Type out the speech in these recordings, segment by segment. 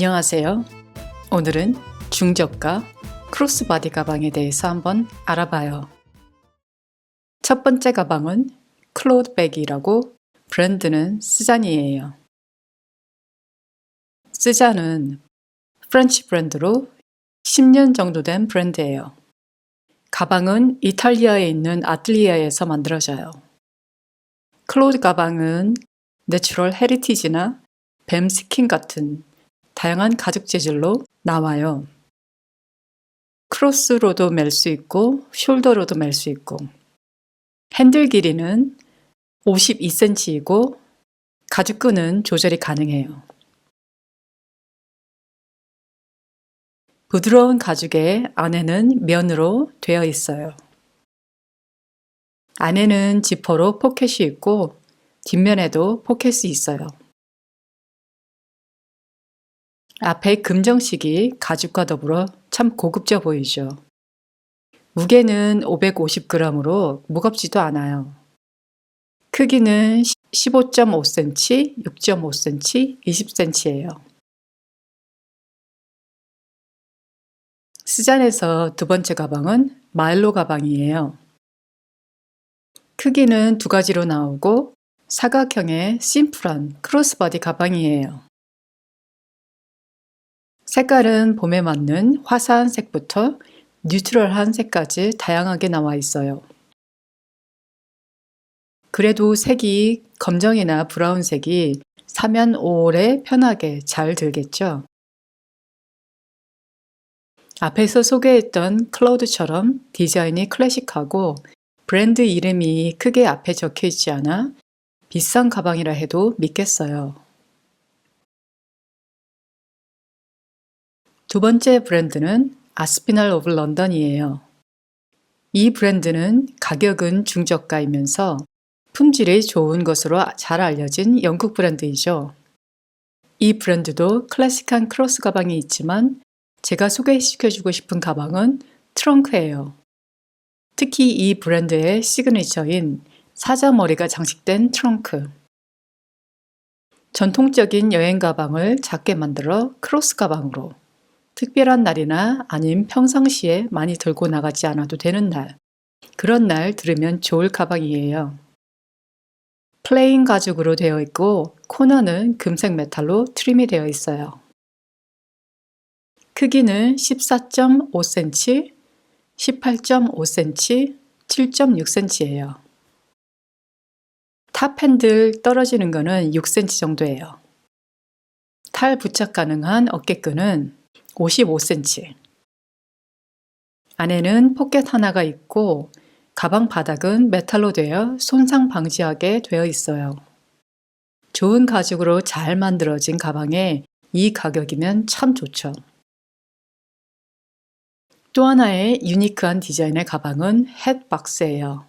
안녕하세요. 오늘은 중저가 크로스바디 가방에 대해서 한번 알아봐요. 첫 번째 가방은 클로드백이라고 브랜드는 스잔이에요. 스잔은 프렌치 브랜드로 10년 정도 된 브랜드예요. 가방은 이탈리아에 있는 아틀리아에서 만들어져요. 클로드 가방은 내추럴 헤리티지나 뱀 스킨 같은 다양한 가죽 재질로 나와요. 크로스로도 멜 수 있고 숄더로도 멜 수 있고 핸들 길이는 52cm이고 가죽끈은 조절이 가능해요. 부드러운 가죽에 안에는 면으로 되어 있어요. 안에는 지퍼로 포켓이 있고 뒷면에도 포켓이 있어요. 앞에 금정식이 가죽과 더불어 참 고급져 보이죠. 무게는 550g으로 무겁지도 않아요. 크기는 15.5cm, 6.5cm, 20cm예요. 스잔에서 두 번째 가방은 마일로 가방이에요. 크기는 두 가지로 나오고 사각형의 심플한 크로스바디 가방이에요. 색깔은 봄에 맞는 화사한 색부터 뉴트럴한 색까지 다양하게 나와 있어요. 그래도 색이 검정이나 브라운색이 사면 5월에 편하게 잘 들겠죠. 앞에서 소개했던 클로드처럼 디자인이 클래식하고 브랜드 이름이 크게 앞에 적혀 있지 않아 비싼 가방이라 해도 믿겠어요. 두 번째 브랜드는 아스피널 오브 런던이에요. 이 브랜드는 가격은 중저가이면서 품질이 좋은 것으로 잘 알려진 영국 브랜드이죠. 이 브랜드도 클래식한 크로스 가방이 있지만 제가 소개시켜주고 싶은 가방은 트렁크예요. 특히 이 브랜드의 시그니처인 사자머리가 장식된 트렁크. 전통적인 여행 가방을 작게 만들어 크로스 가방으로 특별한 날이나 아님 평상시에 많이 들고 나가지 않아도 되는 날. 그런 날 들으면 좋을 가방이에요. 플레인 가죽으로 되어 있고 코너는 금색 메탈로 트림이 되어 있어요. 크기는 14.5cm, 18.5cm, 7.6cm예요. 탑 핸들 떨어지는 거는 6cm 정도예요. 탈 부착 가능한 어깨끈은 55cm. 안에는 포켓 하나가 있고 가방 바닥은 메탈로 되어 손상 방지하게 되어 있어요. 좋은 가죽으로 잘 만들어진 가방에 이 가격이면 참 좋죠. 또 하나의 유니크한 디자인의 가방은 햇박스예요.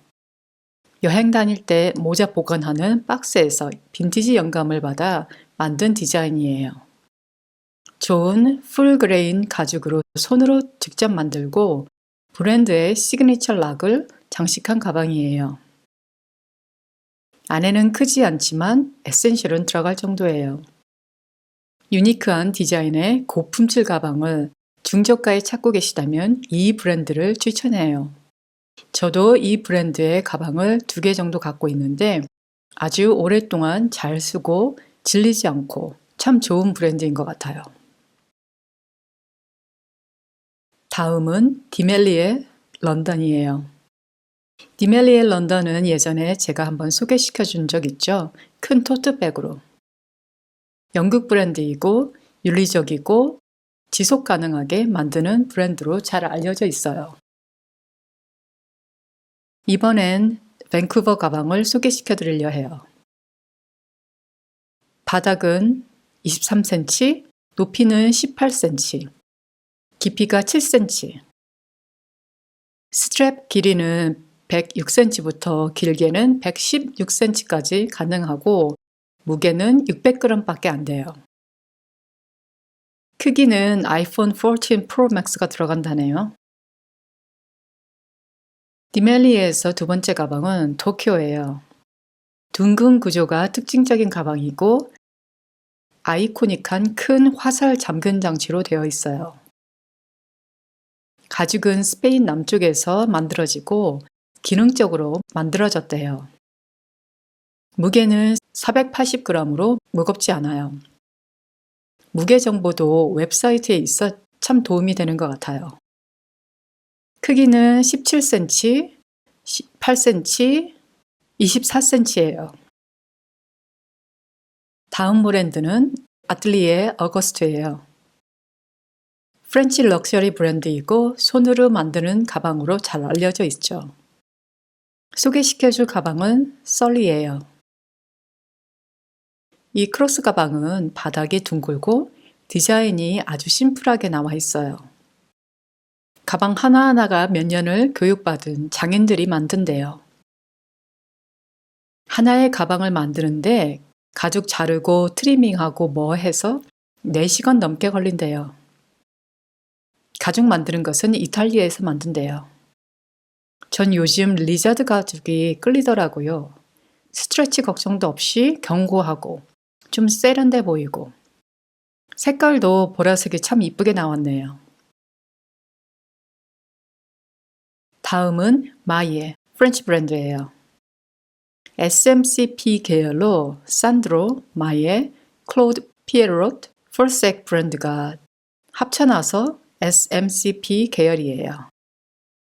여행 다닐 때 모자 보관하는 박스에서 빈티지 영감을 받아 만든 디자인이에요. 좋은 풀그레인 가죽으로 손으로 직접 만들고 브랜드의 시그니처 락을 장식한 가방이에요. 안에는 크지 않지만 에센셜은 들어갈 정도예요. 유니크한 디자인의 고품질 가방을 중저가에 찾고 계시다면 이 브랜드를 추천해요. 저도 이 브랜드의 가방을 두 개 정도 갖고 있는데 아주 오랫동안 잘 쓰고 질리지 않고 참 좋은 브랜드인 것 같아요. 다음은 디멜리의 런던이에요. 디멜리의 런던은 예전에 제가 한번 소개시켜 준 적 있죠. 큰 토트백으로. 영국 브랜드이고 윤리적이고 지속 가능하게 만드는 브랜드로 잘 알려져 있어요. 이번엔 밴쿠버 가방을 소개시켜 드리려 해요. 바닥은 23cm, 높이는 18cm, 깊이가 7cm. 스트랩 길이는 106cm부터 길게는 116cm까지 가능하고 무게는 600g 밖에 안 돼요. 크기는 아이폰 14 프로 맥스가 들어간다네요. 디멜리에서 두 번째 가방은 도쿄예요. 둥근 구조가 특징적인 가방이고 아이코닉한 큰 화살 잠근 장치로 되어 있어요. 가죽은 스페인 남쪽에서 만들어지고 기능적으로 만들어졌대요. 무게는 480g으로 무겁지 않아요. 무게 정보도 웹사이트에 있어 참 도움이 되는 것 같아요. 크기는 17cm, 8cm, 24cm예요. 다음 브랜드는 아틀리에 어거스트예요. 프렌치 럭셔리 브랜드이고 손으로 만드는 가방으로 잘 알려져 있죠. 소개시켜줄 가방은 썰리예요. 이 크로스 가방은 바닥이 둥글고 디자인이 아주 심플하게 나와 있어요. 가방 하나하나가 몇 년을 교육받은 장인들이 만든대요. 하나의 가방을 만드는데 가죽 자르고 트리밍하고 뭐 해서 4시간 넘게 걸린대요. 가죽 만드는 것은 이탈리아에서 만든대요. 전 요즘 리자드 가죽이 끌리더라고요. 스트레치 걱정도 없이 견고하고 좀 세련돼 보이고 색깔도 보라색이 참 이쁘게 나왔네요. 다음은 마이의 프렌치 브랜드예요. SMCP 계열로 산드로, 마이에, 클로드 피에로트, 폴색 브랜드가 합쳐나서 SMCP 계열이에요.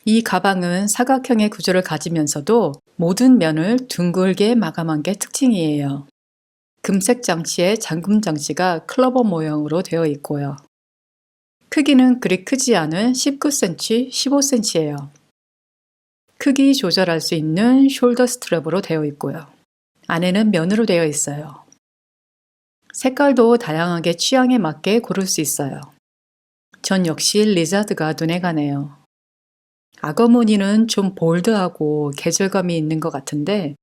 이 가방은 사각형의 구조를 가지면서도 모든 면을 둥글게 마감한 게 특징이에요. 금색 장치에 잠금 장치가 클러버 모형으로 되어 있고요. 크기는 그리 크지 않은 19cm, 15cm예요. 크기 조절할 수 있는 숄더 스트랩으로 되어 있고요. 안에는 면으로 되어 있어요. 색깔도 다양하게 취향에 맞게 고를 수 있어요. 전 역시 리자드가 눈에 가네요. 무늬는 좀 볼드하고 계절감이 있는 것 같은데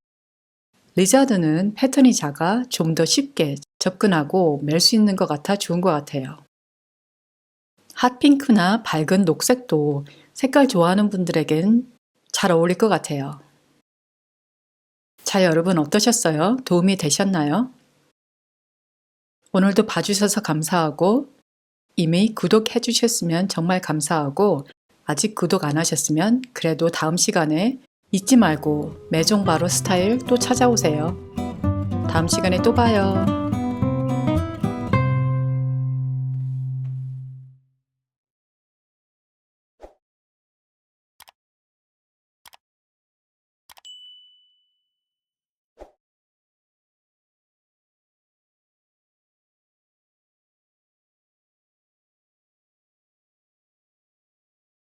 리자드는 패턴이 작아 좀 더 쉽게 접근하고 멜 수 있는 것 같아 좋은 것 같아요. 핫핑크나 밝은 녹색도 색깔 좋아하는 분들에겐 잘 어울릴 것 같아요. 자, 여러분 어떠셨어요? 도움이 되셨나요? 오늘도 봐주셔서 감사하고 이미 구독해 주셨으면 정말 감사하고 아직 구독 안 하셨으면 그래도 다음 시간에 잊지 말고 매종 바로 스타일 또 찾아오세요. 다음 시간에 또 봐요.